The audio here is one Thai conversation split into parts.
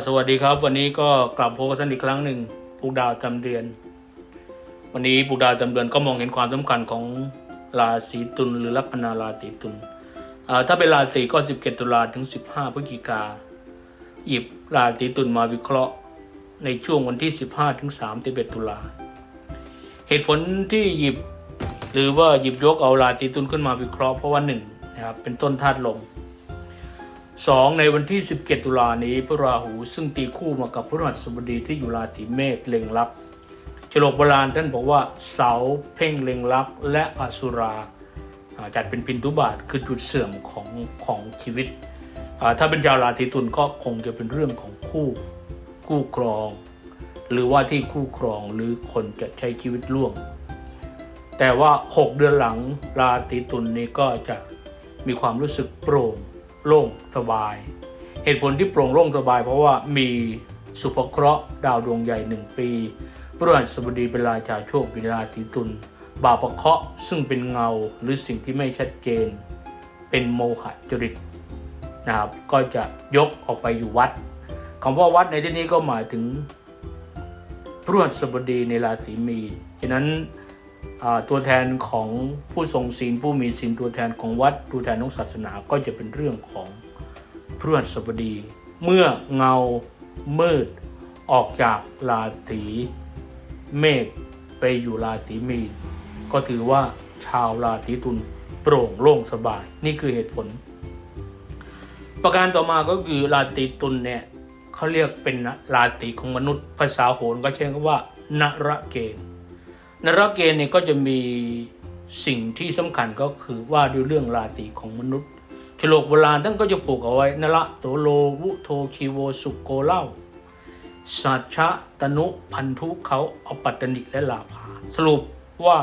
็สวัสดีครับ วันนี้ก็กลับพบกับท่านอีกครั้งหนึ่งปลูกดาวจำเดือน วันนี้ปลูกดาวจำเดือนก็มองเห็นความสำคัญของราศีตุลหรือลัคนาราศีตุลถ้าเป็นราศีก็ 17 ตุลาถึง 15 พฤศจิกา หยิบราศีตุลมาวิเคราะห์ ในช่วงวันที่ 15 ถึง31ตุลา เหตุผลที่หยิบ หรือว่าหยิบยกเอาราศีตุลขึ้นมาวิเคราะห์เพราะว่าหนึ่งนะครับเป็นต้นธาตุลม สองในวันที่ 17 ตุลานี้พระราหูซึ่งตีคู่มากับพระหัสบดีที่อยู่ราศีเมษเล็งลับฉลกโบราณท่านบอกว่าเสาเพ่งเล็งลับและอสุราอาจัดเป็นพินทุบาทคือจุดเสื่อมของของชีวิต ถ้าเป็นชาวราศีตุลก็คงจะเป็นเรื่องของคู่คู่ครอง หรือว่าที่คู่ครองหรือคนจะใช้ชีวิตร่วม แต่ว่า 6 เดือนหลังราศีตุลนี้ก็จะมีความรู้สึกโปร่ง โล่งสบาย เหตุผลที่โปร่งโล่งสบาย เพราะว่ามีสุภเคราะห์ดาวดวงใหญ่หนึ่งปีพฤหัสบดีเป็นราชาโชคเป็นราศีตุลบาปะเคราะห์ซึ่งเป็นเงาหรือสิ่งที่ไม่ชัดเจน เป็นโมหะจริตนะครับก็จะยกออกไปอยู่วัดคำว่าวัดในที่นี้ก็หมายถึงพฤหัสบดีในราศีมีนฉะนั้น ตัวแทนของผู้ทรงศีลผู้มีศีลตัวแทนของวัดตัวแทนของศาสนาก็จะเป็นเรื่องของพฤหัสบดี เมื่อเงามืดออกจากราศีเมษไปอยู่ราศีมีนก็ถือว่าชาวราศีตุลโปร่งโล่งสบายนี่คือเหตุผล ประการต่อมาก็คือราศีตุลเนี่ยเขาเรียกเป็นราศีของมนุษย์ภาษาโหรก็ใช้คำว่า นรเกณฑ์ นรเกณฑ์เนี่ยก็จะมีสิ่งที่สำคัญก็คือว่าด้วยเรื่องราศีของมนุษย์ฉลกโบราณท่านก็จะปลูกเอาไว้นระโตโลวุโทคีโวสุโกเล่าสัชชะตนุพันธุเขาอปัตตนิและลาภาสรุปว่า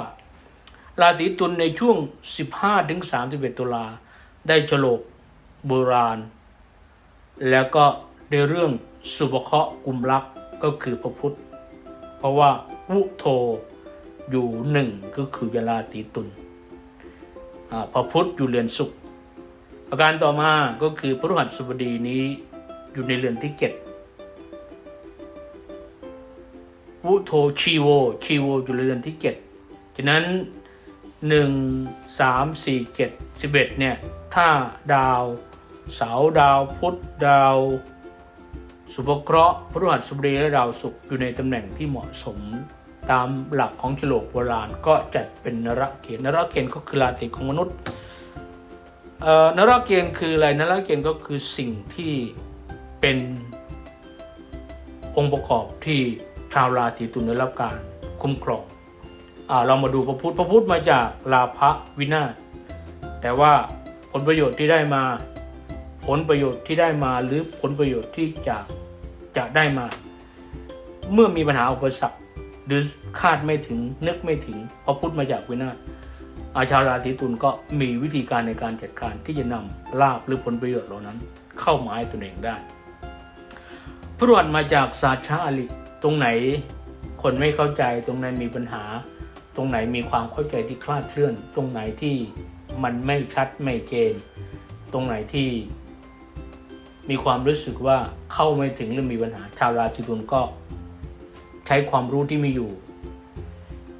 ราศีตุลในช่วง 15ถึง31 ตุลาได้ฉลกโบราณ แล้วก็ในเรื่องสุภเคราะห์กุมรักก็คือพระพุทธ เพราะว่าวุโท อยู่หนึ่งก็คือยาราตีตุลอ่าพระพุธอยู่เรือนสุข ประการต่อมาก็คือพระฤหัสบดีนี้อยู่ในเรือนที่เจ็ดวุโทชีโวชีโวอยู่ในเรือนที่เจ็ดฉะนั้นหนึ่งสามสี่เจ็ดสิบเอ็ดเนี่ยถ้าดาวเสาดาวพุธดาวสุภเคราะห์พฤหัสบดีและดาวศุกร์อยู่ในตำแหน่งที่เหมาะสม ตามหลักของฉลกโบราณก็จัดเป็นนรเกณฑ์นรเกณฑ์ก็คือราศีของมนุษย์เอ่อนรเกณฑ์คืออะไรนรเกณฑ์ก็คือสิ่งที่เป็นองค์ประกอบที่ชาวราศีตุลได้รับการคุ้มครองอ่าเรามาดูพระพุทธพระพุทธมาจากลาภวินาศแต่ว่าผลประโยชน์ที่ได้มาผลประโยชน์ที่ได้มาหรือผลประโยชน์ที่จะจะได้มา เมื่อมีปัญหาอุปสรรค หรือคาดไม่ถึงนึกไม่ถึงพอพุทธมาจากวินาศอาชาวราศีตุลก็มีวิธีการในการจัดการที่จะนำลาบหรือผลประโยชน์เหล่านั้น เข้ามาให้ตนเองได้พรวนมาจากสาชาอลิตรงไหนคนไม่เข้าใจตรงไหนมีปัญหา ตรงไหนมีความเข้าใจที่คลาดเคลื่อน ตรงไหนที่มันไม่ชัดไม่เจนตรงไหนที่มีความรู้สึกว่าเข้าไม่ถึงหรือมีปัญหาชาวราศีตุลก็ ใช้ความรู้ที่มีอยู่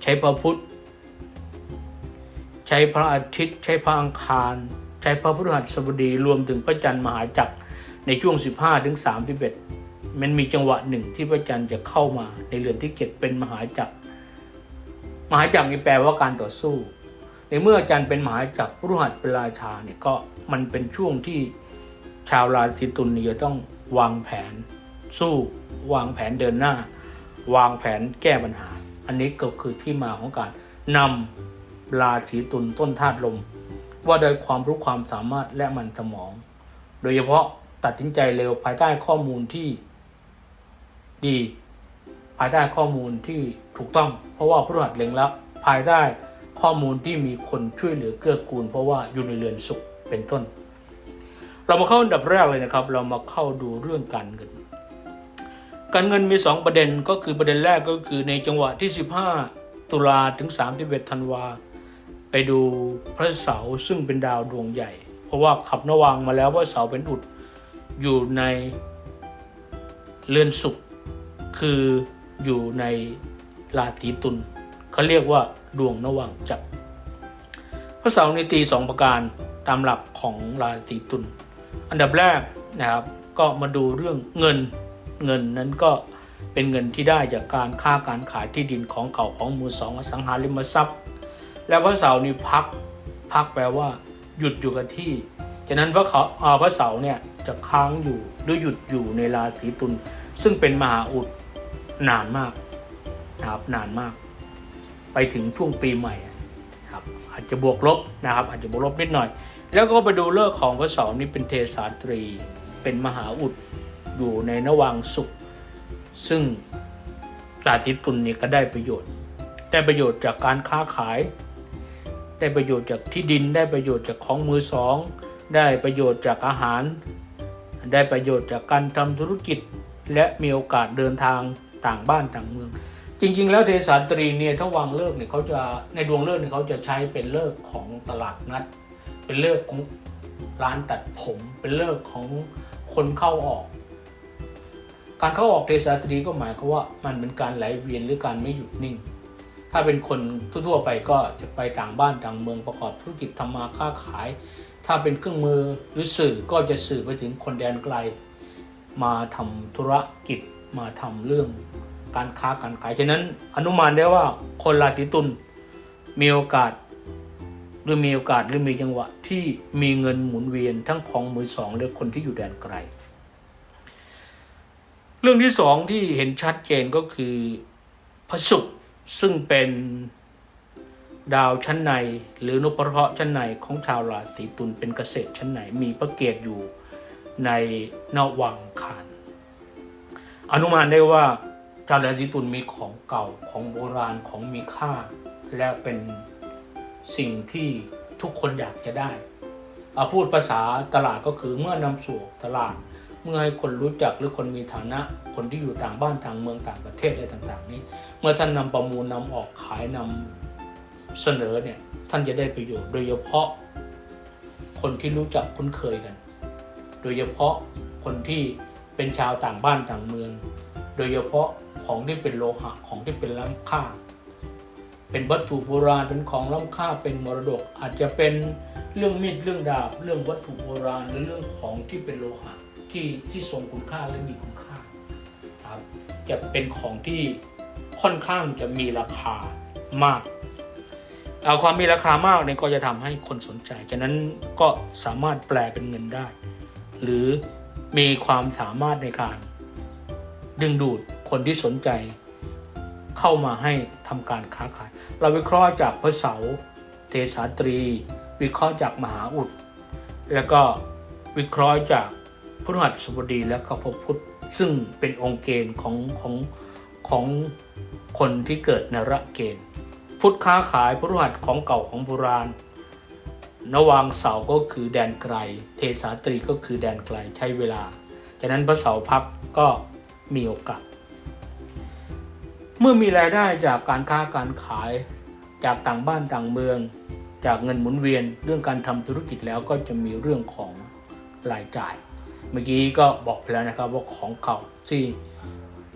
ใช้พระพุทธ ใช้พระอาทิตย์ ใช้พระอังคาร ใช้พระพฤหัสบดีรวมถึงพระจันทร์มหาจักรในช่วง 15ถึง31 มันมีจังหวะหนึ่งที่พระจันทร์จะเข้ามาในเรือนที่เจ็ดเป็นมหาจักร มหาจักรนี่แปลว่าการต่อสู้ ในเมื่อจันทร์เป็นมหาจักรพฤหัสเป็นราชาเนี่ยก็มันเป็นช่วงที่ชาวราศีตุลนี่จะต้องวางแผนสู้วางแผนเดินหน้า วางแผนแก้ปัญหา อันนี้ก็คือที่มาของการนำราศีตุลต้นธาตุลม ว่าโดยความรู้ความสามารถและมันสมอง โดยเฉพาะตัดสินใจเร็วภายใต้ข้อมูลที่ดี ภายใต้ข้อมูลที่ถูกต้อง เพราะว่าพฤหัสเล็งลับภายใต้ข้อมูลที่มีคนช่วยเหลือเกื้อกูล เพราะว่าอยู่ในเรือนสุขเป็นต้น เรามาเข้าอันดับแรกเลยนะครับ เรามาเข้าดูเรื่องการเงิน การเงินมี 2 ประเด็นก็คือประเด็นแรกก็คือในจังหวะที่ 15 ตุลาถึง31ธันวา ไปดูพระเสาร์ซึ่งเป็นดาวดวงใหญ่ เพราะว่าขับนวางมาแล้วว่าเสาเป็นอุดอยู่ในเรือนสุข คืออยู่ในราศีตุลเขาเรียกว่าดวงนวังจับพระเสาร์ในตีสองประการตามหลักของราศีตุลอันดับแรกนะครับก็มาดูเรื่องเงิน เงินนั้นก็เป็นเงินที่ได้จากการค้าการขายที่ดินของเก่าของมือสองอสังหาริมทรัพย์ แล้วพระเสาร์นี่พักพักแปลว่าหยุดอยู่กับที่ฉะนั้นพระเขาอาพระเสาร์เนี่ยจะค้างอยู่หรือหยุดอยู่ในราศีตุลซึ่งเป็นมหาอุดนานมากนะครับนานมาก ไปถึงช่วงปีใหม่ครับอาจจะบวกลบนะครับ อาจจะบวกลบนิดหน่อย แล้วก็ไปดูเลิกของพระเสาร์นี้เป็นเทสาตรี เป็นมหาอุด อยู่ในนวังสุข ซึ่งราศีตุลนี่ก็ได้ประโยชน์ ได้ประโยชน์จากการค้าขาย ได้ประโยชน์จากที่ดิน ได้ประโยชน์จากของมือสอง ได้ประโยชน์จากอาหาร ได้ประโยชน์จากการทำธุรกิจ และมีโอกาสเดินทางต่างบ้านต่างเมือง จริง ๆ แล้วเทสาตรีเนี่ยถ้าวางเลิกเนี่ยเขาจะในดวงเลิกเนี่ยเขาจะใช้เป็นเลิกของตลาดนัด เป็นเลิกของร้านตัดผม เป็นเลิกของคนเข้าออก การเข้าออกเทสาตรีก็หมายความว่ามันเป็นการไหลเวียนหรือการไม่หยุดนิ่ง ถ้าเป็นคนทั่วๆไปก็จะไปต่างบ้านต่างเมืองประกอบธุรกิจทำมาค้าขาย ถ้าเป็นเครื่องมือหรือสื่อก็จะสื่อไปถึงคนแดนไกล มาทำธุรกิจมาทำเรื่องการค้าการขาย ฉะนั้นอนุมานได้ว่าคนราศีตุลมีโอกาสหรือมีโอกาสหรือมีจังหวะที่มีเงินหมุนเวียนทั้งของมือสองและคนที่อยู่แดนไกล เรื่องที่สองที่เห็นชัดเจนก็คือพระศุกร์ซึ่งเป็นดาวชั้นใน หรือนพเคราะห์ชั้นในของชาวราศีตุลเป็นเกษตรชั้นในมีพระเกตอยู่ในนวังคารอนุมานได้ว่าชาวราศีตุลมีของเก่าของโบราณของมีค่า และเป็นสิ่งที่ทุกคนอยากจะได้เอาพูดภาษาตลาดก็คือเมื่อนำสู่ตลาด มื่อให้คนรู้จักหรือคนมีฐานะคนที่อยู่ต่างบ้านต่างเมืองต่างประเทศอะไรต่าง ๆ นี้ เมื่อท่านนำประมูลนำออกขายนำเสนอเนี่ยท่านจะได้ประโยชน์ โดยเฉพาะคนที่รู้จักคุ้นเคยกัน โดยเฉพาะคนที่เป็นชาวต่างบ้านต่างเมือง โดยเฉพาะของที่เป็นโลหะของที่เป็นล้ำค่า เป็นวัตถุโบราณเป็นของล้ำค่าเป็นมรดกอาจจะเป็นเรื่องมีดเรื่องดาบ เรื่องวัตถุโบราณหรือเรื่องของที่เป็นโลหะ ที่ที่ทรงคุณค่าและมีคุณค่าครับจะเป็นของที่ค่อนข้างจะมีราคามากเอาความมีราคามากเนี่ยก็จะทำให้คนสนใจ ฉะนั้นก็สามารถแปลเป็นเงินได้ หรือมีความสามารถในการ ดึงดูดคนที่สนใจ เข้ามาให้ทำการค้าขาย เราวิเคราะห์จากพระเสาร์เทสาตรี วิเคราะห์จากมหาอุด แล้วก็วิเคราะห์จาก พฤหัสบดีและก็พระพุธซึ่งเป็นองค์เกณฑ์ของของของคนที่เกิดนระเกณฑ์ พุทธค้าขายพฤหัสของเก่าของโบราณนวางเสาก็คือแดนไกล เทสาตรีก็คือแดนไกลใช้เวลาจากนั้นพระเสาพักก็มีโอกาส เมื่อมีรายได้จากการค้าการขายจากต่างบ้านต่างเมือง จากเงินหมุนเวียนเรื่องการทำธุรกิจแล้วก็จะมีเรื่องของรายจ่าย เมื่อกี้ก็บอกไปแล้วนะครับว่าของเก่าที่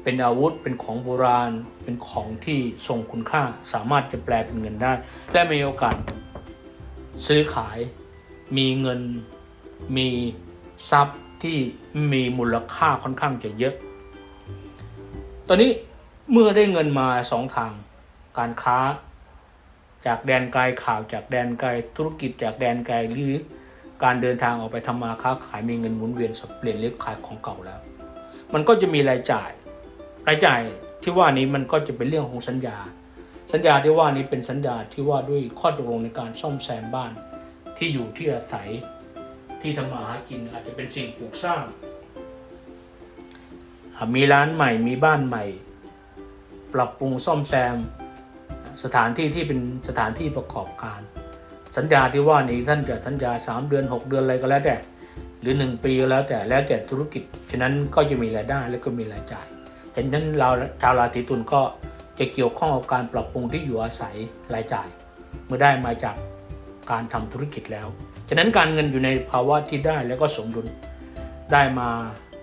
เป็นอาวุธเป็นของโบราณ เป็นของที่ทรงคุณค่าสามารถจะแปลเป็นเงินได้ และมีโอกาสซื้อขาย มีเงินมีทรัพย์ที่มีมูลค่าค่อนข้างจะเยอะ ตอนนี้เมื่อได้เงินมาสองทางการค้า จากแดนไกลข่าวจากแดนไกลธุรกิจจากแดนไกลหรือ การเดินทางออกไปทำมาค้าขายมีเงินหมุนเวียนสับเปลี่ยนเรียกขายของเก่าแล้ว มันก็จะมีรายจ่าย รายจ่ายที่ว่านี้มันก็จะเป็นเรื่องของสัญญา สัญญาที่ว่านี้เป็นสัญญาที่ว่าด้วยข้อตกลงในการซ่อมแซมบ้านที่อยู่ที่อาศัยที่ทำมาหากินอาจจะเป็นสิ่งปลูกสร้าง มีร้านใหม่มีบ้านใหม่ ปรับปรุงซ่อมแซม สถานที่ที่เป็นสถานที่ประกอบการ สัญญาที่ว่านี้ท่านจะสัญญา 3 เดือน 6 เดือนอะไรก็แล้วแต่ หรือ 1 ปีก็แล้วแต่แล้วแต่ธุรกิจ ฉะนั้นก็จะมีรายได้แล้วก็มีรายจ่ายฉะนั้นเราชาวราศีตุลก็จะเกี่ยวข้องกับการปรับปรุงที่อยู่อาศัยรายจ่าย เมื่อได้มาจากการทำธุรกิจแล้ว ฉะนั้นการเงินอยู่ในภาวะที่ได้แล้วก็สมดุลได้มา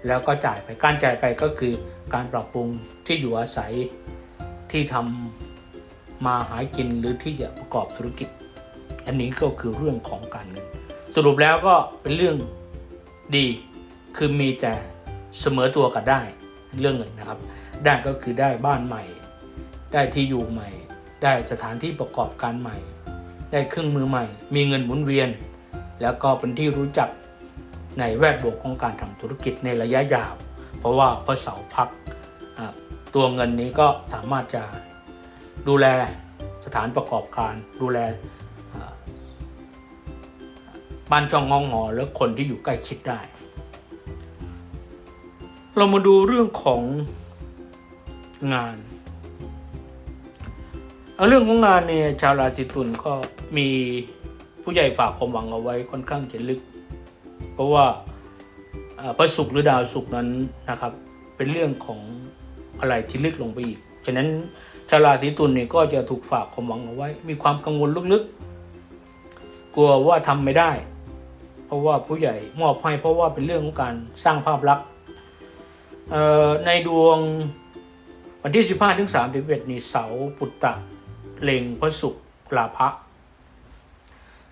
แล้วก็จ่ายไปการจ่ายไปก็คือการปรับปรุงที่อยู่อาศัยที่ทำมาหากินหรือที่จะประกอบธุรกิจ อันนี้ก็คือเรื่องของการเงิน สรุปแล้วก็เป็นเรื่องดี คือมีแต่เสมอตัวกับได้เรื่องเงินนะครับ ได้ก็คือได้บ้านใหม่ ได้ที่อยู่ใหม่ ได้สถานที่ประกอบการใหม่ ได้เครื่องมือใหม่ มีเงินหมุนเวียน แล้วก็เป็นที่รู้จักในแวดวงของการทำธุรกิจในระยะยาว เพราะว่าพระเสาพักตัวเงินนี้ก็สามารถจะดูแลสถานประกอบการดูแล บ้านช่องงองหอและคนที่อยู่ใกล้ชิดได้ เรามาดูเรื่องของงานเอาเรื่องของงานเนี่ยชาวราศีตุลก็มีผู้ใหญ่ฝากความหวังเอาไว้ค่อนข้างจะลึก เพราะว่าพระศุกร์หรือดาวศุกร์นั้นนะครับ เป็นเรื่องของอะไรที่ลึกลงไปอีก ฉะนั้นชาวราศีตุลเนี่ยก็จะถูกฝากความหวังเอาไว้ มีความกังวลลึกๆ กลัวว่าทำไม่ได้ เพราะว่าผู้ใหญ่มอบให้เพราะว่าเป็นเรื่องของการสร้างภาพลักษณ์ในดวงวันที่ 15ถึง31นี่เสาปุตตะเล็งพระศุกร์ลาภะ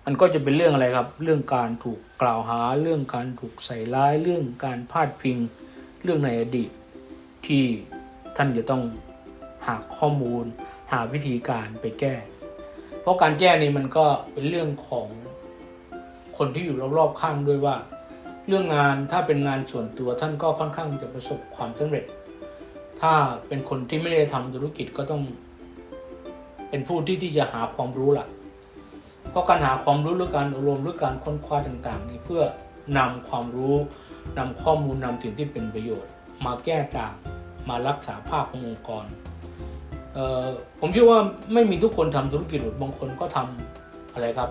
มันก็จะเป็นเรื่องอะไรครับ เรื่องการถูกกล่าวหา เรื่องการถูกใส่ร้าย เรื่องการพาดพิง เรื่องในอดีตที่ท่านจะต้องหาข้อมูล หาวิธีการไปแก้ เพราะการแก้นี่มันก็เป็นเรื่องของ คนที่อยู่รอบๆข้างด้วยว่า เรื่องงานถ้าเป็นงานส่วนตัวท่านก็ค่อนข้างจะประสบความสำเร็จ ถ้าเป็นคนที่ไม่ได้ทำธุรกิจก็ต้อง เป็นผู้ที่ที่จะหาความรู้ล่ะเพราะการหาความรู้หรือการอบรมหรือการค้นคว้าต่างๆ นี่เพื่อนำความรู้นำข้อมูลนำสิ่งที่เป็นประโยชน์ มาแก้ต่างมารักษาภาพขององค์กรผมคิดว่าไม่มีทุกคนทำธุรกิจหรอกบางคนก็ทำอะไรครับ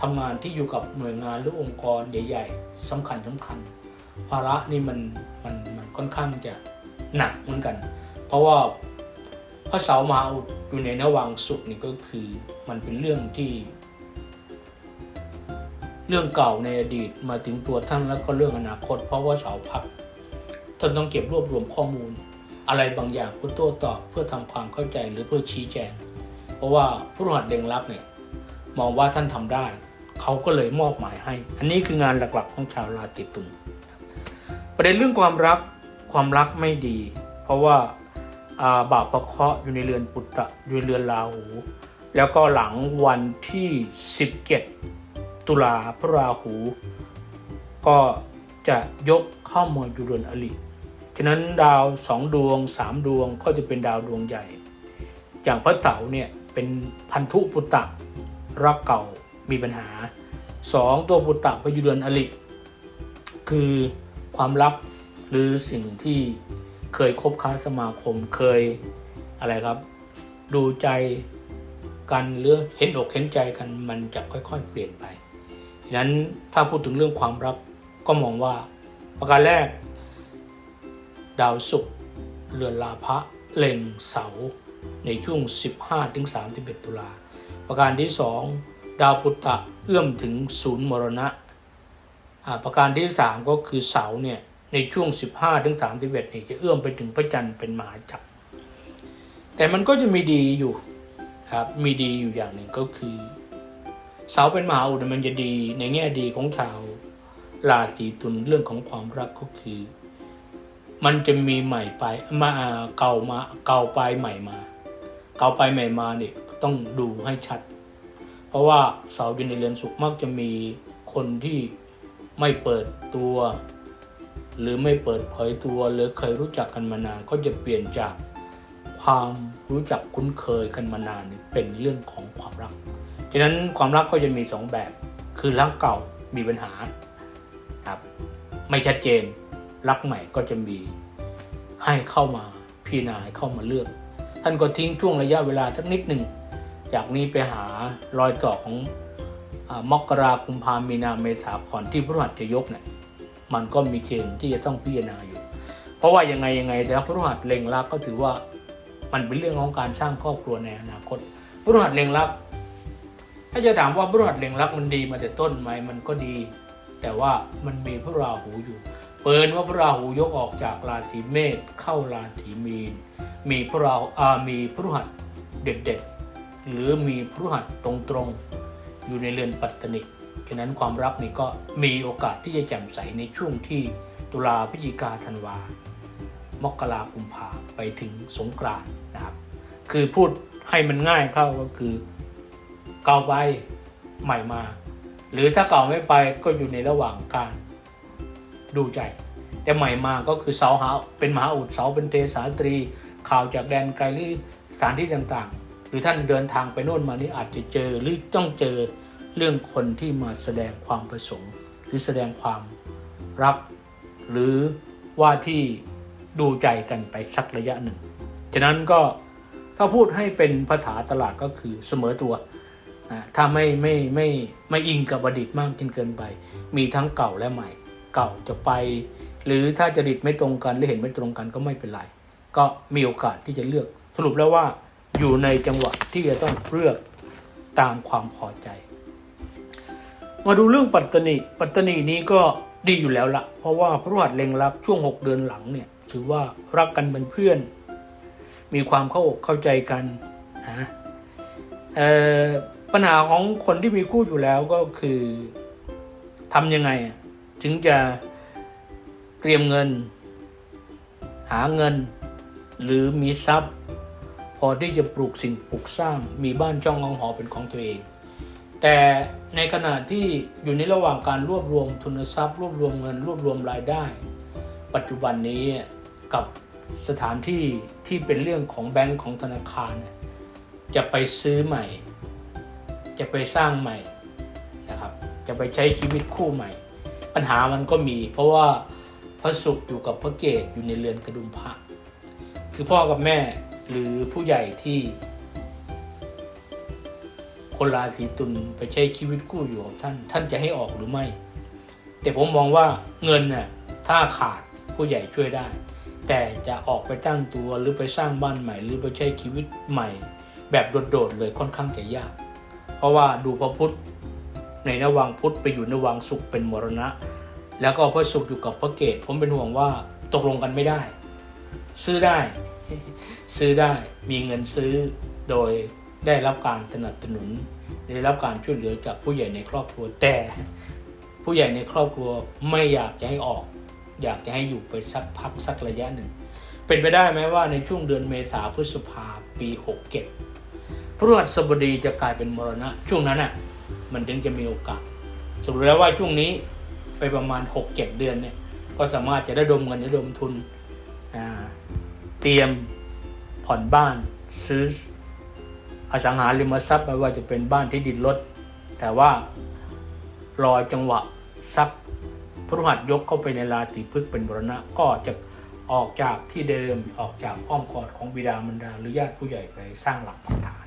ทำงานที่อยู่กับหน่วยงานหรือองค์กรใหญ่ ๆสำคัญสำคัญ ภาระนี่มันมันมันค่อนข้างจะหนักเหมือนกัน เพราะว่าพระเสาร์มาอยู่ในนวังสุขนี่ก็คือมันเป็นเรื่องที่ เรื่องเก่าในอดีตมาถึงตัวท่านแล้วก็เรื่องอนาคต เพราะว่าเสาพักท่านต้องเก็บรวบรวมข้อมูล อะไรบางอย่างเพื่อโต้ตอบเพื่อทำความเข้าใจหรือเพื่อชี้แจง เพราะว่าผู้หัดเดงรักเนี่ย มองว่าท่านทำได้ เขาก็เลยมอบหมายให้ อันนี้คืองานหลักๆของชาวราศีตุลประเด็นเรื่องความรักความรักไม่ดี เพราะว่าอ่าบาปประเคราะห์อยู่ในเรือนปุตตะอยู่ในเรือนราหู แล้วก็หลังวันที่ 17 ตุลาพระราหู ก็จะยกเข้ามาอยู่เรือนอริฉะนั้นดาวสองดวงสามดวงก็จะเป็นดาวดวงใหญ่ อย่างพระเสาร์เนี่ยเป็นพันธุปุตตะ รักเก่ามีปัญหาสองตัวปุตตะไปยู่เรือนอริคือความลับหรือสิ่งที่เคยคบค้าสมาคมเคยอะไรครับ ดูใจกันหรือเห็นอกเห็นใจกันมันจะค่อยๆ เปลี่ยนไปฉะนั้นถ้าพูดถึงเรื่องความรักก็มองว่า ประการแรก ดาวศุกร์เรือนลาภะเล็งเสาในช่วง 15-31 ตุลา ประการที่ 2 ดาวพุตตะเอื้อมถึงศูนย์มรณะอ่าประการที่ 3 ก็คือเสาเนี่ยในช่วง 15ถึง31เนี่ยจะเอื้อมไปถึงพระจันทร์เป็นมหาจักร แต่มันก็จะมีดีอยู่ครับมีดีอยู่อย่างหนึ่งก็คือเสาเป็นมหาอุดมันจะดีในแง่ดีของชาวราศีตุลเรื่องของความรักก็คือ มันจะมีใหม่ไปมาเก่ามาเก่าไปใหม่มา เก่าไปใหม่มาเนี่ย ต้องดูให้ชัด เพราะว่าเสาอยู่ในเรือนสุขมักจะมีคนที่ไม่เปิดตัว หรือไม่เปิดเผยตัวหรือเคยรู้จักกันมานานก็จะเปลี่ยนจากความรู้จักคุ้นเคยกันมานานเป็นเรื่องของความรักฉะนั้นความรักก็จะมีสองแบบ คือรักเก่ามีปัญหาครับไม่ชัดเจน รักใหม่ก็จะมีให้เข้ามาพี่นาให้เข้ามาเลือก ท่านก็ทิ้งช่วงระยะเวลาสักนิดหนึ่ง จากนี้ไปหารอยต่อของอมกราคุมพามีนาเมษาก่อนที่พระหัสจะยกเนี่ยมันก็มีเกณฑ์ที่จะต้องพิจารณาอยู่ เพราะว่ายังไงยังไงแต่พระหัสเล็งรักก็ถือว่ามันเป็นเรื่องของการสร้างครอบครัวในอนาคตพระหัสเล็งรักถ้าจะถามว่าพระหัสเล็งรักมันดีมาแต่ต้นไหมมันก็ดี แต่ว่ามันมีพระราหูอยู่เปิดว่าพระราหูยกออกจากราศีเมษเข้าราศีมีน มีพระราหูอามีพฤหัสเด็ดๆ หรือมีพฤหัสตรงๆ อยู่ในเรือนปัตตนิฉะนั้นความรักนี่ก็มีโอกาสที่จะแจ่มใสในช่วงที่ตุลาพฤศจิกาธันวามกรากุมภาไปถึงสงกรานนะครับ คือพูดให้มันง่ายเข้าก็คือเก่าไปใหม่มา หรือถ้าเก่าไม่ไปก็อยู่ในระหว่างการดูใจ แต่ใหม่มาก็คือเสาหาเป็นมหาอุดเสาเป็นเทสาตรี ข่าวจากแดนไกลหรือสถานที่ต่างๆ รือท่านเดินทางไปโน่นมานี่อาจจะเจอหรือต้องเจอเรื่องคนที่มาแสดงความประสงค์ หรือแสดงความรัก หรือว่าที่ดูใจกันไปสักระยะหนึ่ง ฉะนั้นก็ถ้าพูดให้เป็นภาษาตลาดก็คือเสมอตัว ถ้าไม่ไม่ไม่ไม่อิงกับอดีตมากจนเกินไป มีทั้งเก่าและใหม่ เก่าจะไป หรือถ้าจริตไม่ตรงกันหรือเห็นไม่ตรงกันก็ไม่เป็นไร ก็มีโอกาสที่จะเลือกสรุปแล้วว่า อยู่ในจังหวะที่จะต้องเลือกตามความพอใจ มาดูเรื่องปัตตนีปัตตนีนี้ก็ดีอยู่แล้วละเพราะว่าพระหัสเล็งรักช่วง 6 เดือนหลังเนี่ยถือว่ารักกันเป็นเพื่อน มีความเข้าอกเข้าใจกันนะปัญหาของคนที่มีคู่อยู่แล้วก็คือทำยังไง ถึงจะเตรียมเงิน หาเงิน หรือมีทรัพย์ อที่จะปลูกสิ่งปลูกสร้าง มีบ้านช่องของหอเป็นของตัวเอง แต่ในขณะที่อยู่ในระหว่างการรวบรวมทุนทรัพย์ รวบรวมเงิน รวบรวมรายได้ ปัจจุบันนี้กับสถานที่ที่เป็นเรื่องของแบงก์ของธนาคาร จะไปซื้อใหม่ จะไปสร้างใหม่นะครับ จะไปใช้ชีวิตคู่ใหม่ ปัญหามันก็มี เพราะว่าพระศุกร์อยู่กับพระเกตอยู่ในเรือนกระดุมพระคือพ่อกับแม่ หรือผู้ใหญ่ที่ คนราศีตุลไปใช้ชีวิตคู่อยู่กับท่าน ท่านจะให้ออกหรือไม่ แต่ผมมองว่าเงินน่ะถ้าขาดผู้ใหญ่ช่วยได้ แต่จะออกไปตั้งตัวหรือไปสร้างบ้านใหม่ หรือไปใช้ชีวิตใหม่ แบบโดดๆเลยค่อนข้างจะยาก เพราะว่าดูพระพุธในนวังพุธไปอยู่ในวังสุขเป็นมรณะ แล้วก็พระศุกร์อยู่กับพระเกตผมเป็นห่วงว่าตกลงกันไม่ได้ ซื้อได้ ซื้อได้มีเงินซื้อโดยได้รับการสนับสนุน ได้รับการช่วยเหลือจากผู้ใหญ่ในครอบครัวแต่ ผู้ใหญ่ในครอบครัวไม่อยากจะให้ออก อยากจะให้อยู่ไปสักพักสักระยะหนึ่ง เป็นไปได้ไหมว่าในช่วงเดือนเมษาพฤษภาปี67พฤหัสบดีจะกลายเป็นมรณะ ช่วงนั้นอะมันถึงจะมีโอกาสสรุปแล้วว่าช่วงนี้ไปประมาณ 6-7 เดือนเนี่ยก็สามารถจะได้ดมเงินได้ดมทุนเตรียม ผ่อนบ้านซื้ออสังหาริมทรัพย์ไม่ว่าจะเป็นบ้านที่ดินรถแต่ว่ารอจังหวะสักพฤหัสยกเข้าไปในราศีพฤกษ์เป็นบรณะก็จะออกจากที่เดิมออกจากอ้อมกอดของบิดามารดาหรือญาติผู้ใหญ่ไปสร้างหลักปักฐาน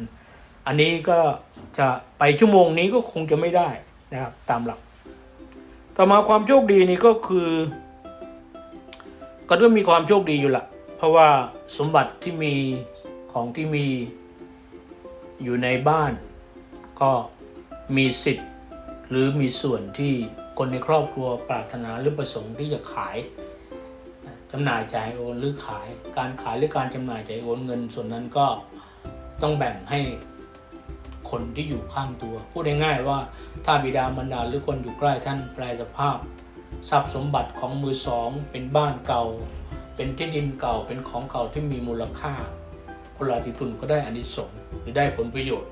อันนี้ก็จะไปชั่วโมงนี้ก็คงจะไม่ได้นะครับตามหลัก ต่อมาความโชคดีนี่ก็คือ ก็ต้องมีความโชคดีอยู่ละ เพราะว่าสมบัติที่มีของที่มีอยู่ในบ้าน ก็มีสิทธิ์ หรือมีส่วนที่คนในครอบครัวปรารถนาหรือประสงค์ที่จะขายจำหน่ายจ่ายโอนหรือขายการขายหรือการจำหน่ายจ่ายโอนเงิน ส่วนนั้นก็ต้องแบ่งให้คนที่อยู่ข้างตัว พูดง่ายๆว่าถ้าบิดามารดาหรือคนอยู่ใกล้ท่านแปลสภาพ ทรัพย์สมบัติของมือสอง เป็นบ้านเก่า เป็นที่ดินเก่าเป็นของเก่าที่มีมูลค่า คนราศีตุลก็ได้อานิสงส์หรือได้ผลประโยชน์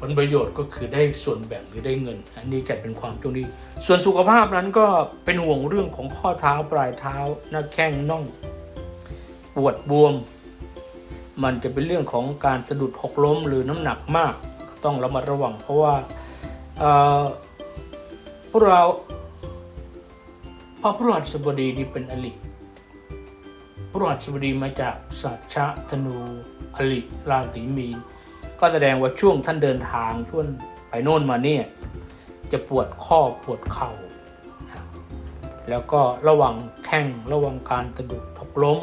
ผลประโยชน์ก็คือได้ส่วนแบ่งหรือได้เงิน อันนี้จัดเป็นความโชคดีส่วนสุขภาพนั้นก็เป็นห่วงเรื่องของข้อเท้าปลายเท้าหน้าแข้งน่องปวดบวม มันจะเป็นเรื่องของการสะดุดหกล้มหรือน้ำหนักมาก ต้องระมัดระวัง เพราะว่าพวกเราพระพฤหัสบดีนี่เป็นอลิ พฤหัสบดีมาจากสัชะธนูอลิราศีมีน ก็แสดงว่าช่วงท่านเดินทางช่วงไปโน่นมาเนี่ยจะปวดข้อปวดเข่า แล้วก็ระวังแข้งระวังการสะดุดทกล้ม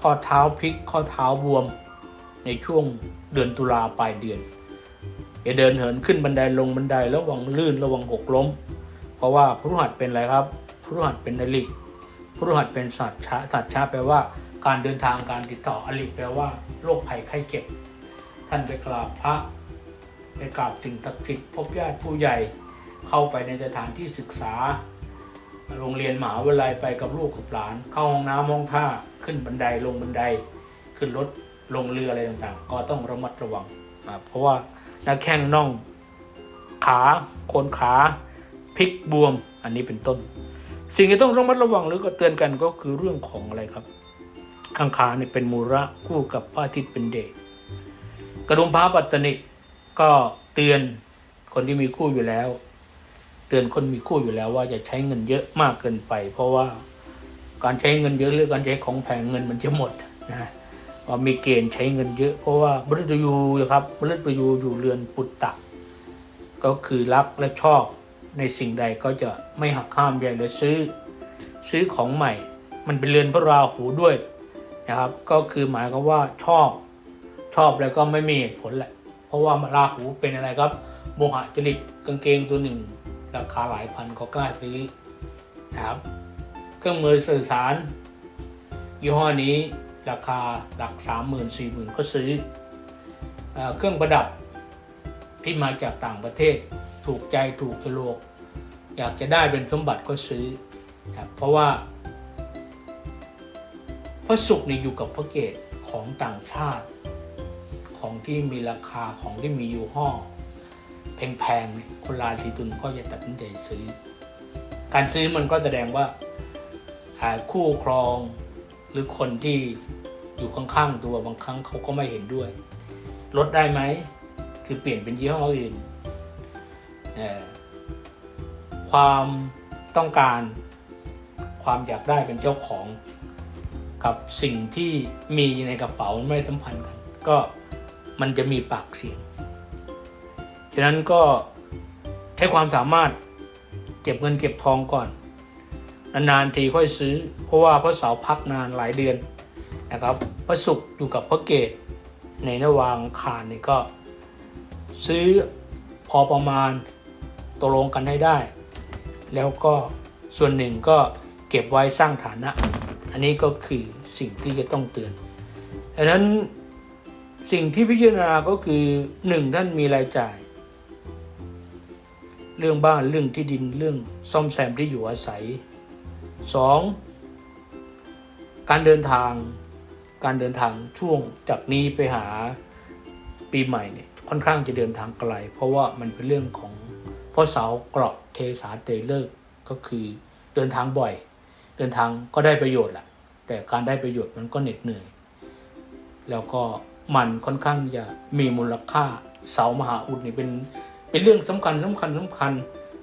ข้อเท้าพลิกข้อเท้าบวม ในช่วงเดือนตุลาปลายเดือนอย่าเดินเหินขึ้นบันไดลงบันไดระวังลื่นระวังหกล้ม เพราะว่าพฤหัสเป็นอะไรครับพฤหัสเป็นอลิ พฤหัสเป็นสัตว์ชาสัตชาแปลว่าการเดินทางการติดต่ออลิแปลว่าโรคภัยไข้เจ็บ ท่านไปกราบพระ ไปกราบสิ่งศักดิ์สิทธิ์พบญาติผู้ใหญ่เข้าไปในสถานที่ศึกษา โรงเรียนมหาวิทยาลัยไปกับลูกกับหลาน เข้าห้องน้ำห้องท่าขึ้นบันไดลงบันได ขึ้นรถลงเรืออะไรต่างๆ ก็ต้องระมัดระวังเพราะว่าหน้าแข้งน่องขาโคนขาพลิกบวมอันนี้เป็นต้น สิ่งที่ต้องระมัดระวังหรือก็เตือนกันก็คือเรื่องของอะไรครับอังคารเนี่ยเป็นมูระคู่กับพระอาทิตย์เป็นเดชกระดุมพระปัตตนิก็เตือนคนที่มีคู่อยู่แล้ว เตือนคนมีคู่อยู่แล้วว่าจะใช้เงินเยอะมากเกินไป เพราะว่าการใช้เงินเยอะหรือการใช้ของแพงเงินมันจะหมดนะว่ามีเกณฑ์ใช้เงินเยอะ เพราะว่าบริตยูนะครับบริตยูอยู่เรือนปุตตะ ก็คือรักและชอบ ในสิ่งใดก็จะไม่หักห้ามใหญ่เลยซื้อ ซื้อของใหม่ มันเป็นเรือนพระราหูด้วยนะครับ ก็คือหมายความว่าชอบชอบแล้วก็ไม่มีเหตุผลแหละ เพราะว่าราหูเป็นอะไรครับ โมหะจริตกางเกงตัวหนึ่ง ราคาหลายพันก็กล้าซื้อนะครับ เครื่องมือสื่อสาร ยี่ห้อนี้ราคาหลักสามหมื่นสี่หมื่นก็ซื้ออเครื่องประดับที่มาจากต่างประเทศ ถูกใจถูกจโลก อยากจะได้เป็นสมบัติก็ซื้อครับเพราะว่า พระศุกร์นี่ยอยู่กับพระเกตของต่างชาติ ของที่มีราคาของที่มีอยู่ห้อแพงๆเนี่ยคนราศีตุลก็จะตัดสินใจซื้อ การซื้อมันก็แสดงว่าคู่ครองหรือคนที่อยู่ข้างๆตัวบางครั้งเขาก็ไม่เห็นด้วย ลดได้ไหม คือเปลี่ยนเป็นยี่ห้ออื่น ความต้องการความอยากได้เป็นเจ้าของกับสิ่งที่มีในกระเป๋าไม่สัมพันธ์กัน ก็มันจะมีปากเสียง ฉะนั้นก็ใช้ความสามารถเก็บเงินเก็บทองก่อน นานๆทีค่อยซื้อ เพราะว่าพระเสาพักนานหลายเดือนนะครับ พระศุกร์อยู่กับพระเกตในระหว่างคารนี่ก็ ซื้อพอประมาณ กลงกันให้ได้ แล้วก็ส่วนหนึ่งก็เก็บไว้สร้างฐานะ อันนี้ก็คือสิ่งที่จะต้องเตือนดังนั้นสิ่งที่พิจารณาก็คือหนึ่งท่านมีรายจ่าย เรื่องบ้านเรื่องที่ดินเรื่องซ่อมแซมที่อยู่อาศัยสองการเดินทางการเดินทางช่วงจากนี้ไปหาปีใหม่เนี่ยค่อนข้างจะเดินทางไกล เพราะว่ามันเป็นเรื่องของ เพราะเสาเกราะเทสาเตเลิกก็คือเดินทางบ่อย เดินทางก็ได้ประโยชน์แหละแต่การได้ประโยชน์มันก็เหน็ดเหนื่อย แล้วก็มันค่อนข้างจะมีมูลค่าเสามหาอุดนี่เป็นเป็นเรื่องสำคัญสำคัญสำคัญ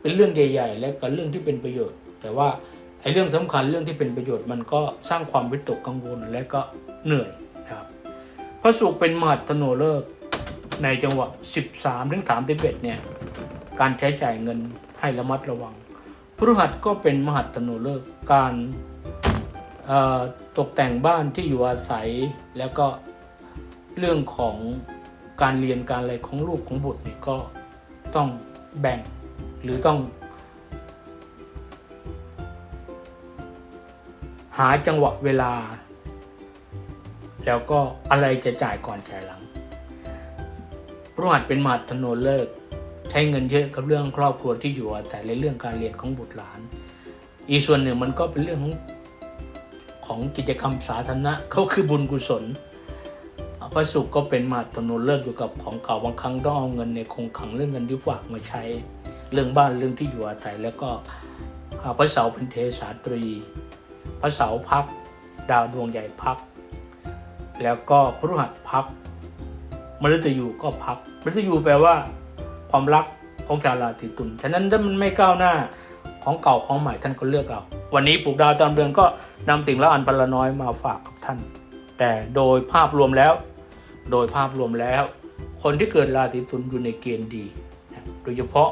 เป็นเรื่องใหญ่ ๆ และก็เรื่องที่เป็นประโยชน์ แต่ว่าไอ้เรื่องสำคัญเรื่องที่เป็นประโยชน์มันก็สร้างความวิตกกังวลและก็เหนื่อยนะครับพระศุกเป็นมหัตโนเลิกในจังหวะ 13 ถึง 31 เนี่ย การใช้จ่ายเงินให้ระมัดระวังพฤหัสก็เป็นมหัตโนเลิกการตกแต่งบ้านที่อยู่อาศัยแล้วก็เรื่องของการเรียนการอะไรของลูกของบุตรนี่ก็ต้องแบ่งหรือต้อง หาจังหวะเวลา แล้วก็อะไรจะจ่ายก่อนจ่ายหลังพฤหัสเป็นมหัตโนเลิก ใช้เงินเยอะกับเรื่องครอบครัวที่อยู่อาศัยและเรื่องการเรียนของบุตรหลาน อีกส่วนหนึ่งมันก็เป็นเรื่องของของกิจกรรมสาธารณะเขาคือบุญกุศลพระศุกร์ก็เป็นมหัตโนเลิกอยู่กับของเก่าบางครั้งต้องเอาเงินในคงขังเรื่องเงินที่ฝากมาใช้ เรื่องบ้านเรื่องที่อยู่อาศัยแล้วก็พระเสาเป็นเทสาตรี พระเสาพัก ดาวดวงใหญ่พัก แล้วก็พฤหัสพักมฤตยูก็พักมฤตยูแปลว่า ความรักของชาวราศีตุลฉะนั้นถ้ามันไม่ก้าวหน้าของเก่าของใหม่ท่านก็เลือกเอาวันนี้ปลูกดาวตามเดือนก็นำติ่งและอันปลน้อยมาฝากกับท่าน แต่โดยภาพรวมแล้ว โดยภาพรวมแล้ว คนที่เกิดราศีตุลอยู่ในเกณฑ์ดีโดยเฉพาะ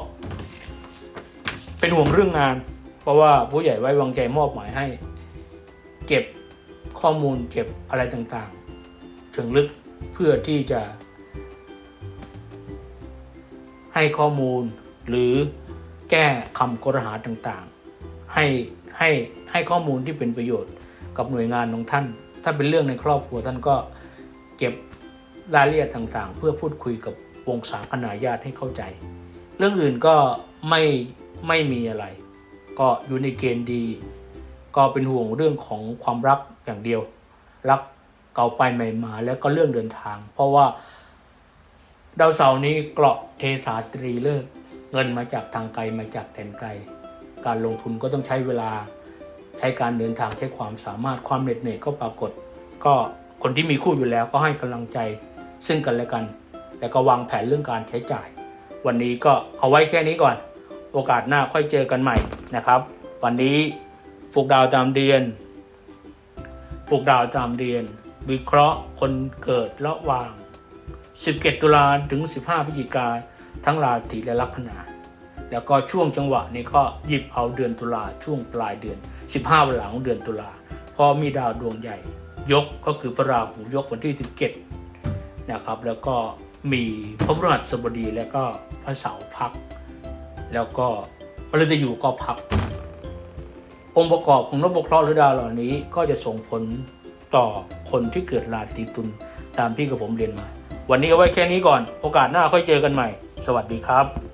เป็นห่วงเรื่องงาน เพราะว่าผู้ใหญ่ไว้วางใจมอบหมายให้ เก็บข้อมูลเก็บอะไรต่างๆถึงลึกเพื่อที่จะ ให้ข้อมูลหรือแก้คำกรหาต่างๆ ให้ให้ให้ข้อมูลที่เป็นประโยชน์กับหน่วยงานของท่าน ถ้าเป็นเรื่องในครอบครัวท่านก็เก็บรายละเอียดต่างๆ เพื่อพูดคุยกับวงศาคณาญาติให้เข้าใจ เรื่องอื่นก็ไม่ไม่มีอะไร ก็อยู่ในเกณฑ์ดี ก็เป็นห่วงเรื่องของความรักอย่างเดียว รักเก่าไปใหม่มาแล้วก็เรื่องเดินทาง เพราะว่า ดาวเสาร์นี้เกราะเทสาตรีเลิก เงินมาจากทางไกลมาจากแดนไกล การลงทุนก็ต้องใช้เวลาใช้การเดินทางใช้ความสามารถความเหน็ดเหนื่อยก็ปรากฏ ก็คนที่มีคู่อยู่แล้วก็ให้กำลังใจซึ่งกันและกัน แล้วก็วางแผนเรื่องการใช้จ่าย วันนี้ก็เอาไว้แค่นี้ก่อน โอกาสหน้าค่อยเจอกันใหม่นะครับ วันนี้ปลูกดาวตามเดือนปลูกดาวตามเดือน วิเคราะห์คนเกิดระหว่าง 17ตุลาถึง 15 พฤศจิกาทั้งราศีและลัคนา แล้วก็ช่วงจังหวะนี้ก็หยิบเอาเดือนตุลาช่วงปลายเดือน 15 วันหลังของเดือนตุลาเพราะมีดาวดวงใหญ่ ยกก็คือพระราหูยกวันที่ 17 นะครับ แล้วก็มีพระพฤหัสบดีและก็พระเสาร์พัก แล้วก็พฤหัสอยู่ก็พัก องค์ประกอบของนพเคราะห์หรือดาวเหล่านี้ก็จะส่งผลต่อคนที่เกิดราศีตุลตามที่กับผมเรียนมา วันนี้เอาไว้แค่นี้ก่อน โอกาสหน้าค่อยเจอกันใหม่ สวัสดีครับ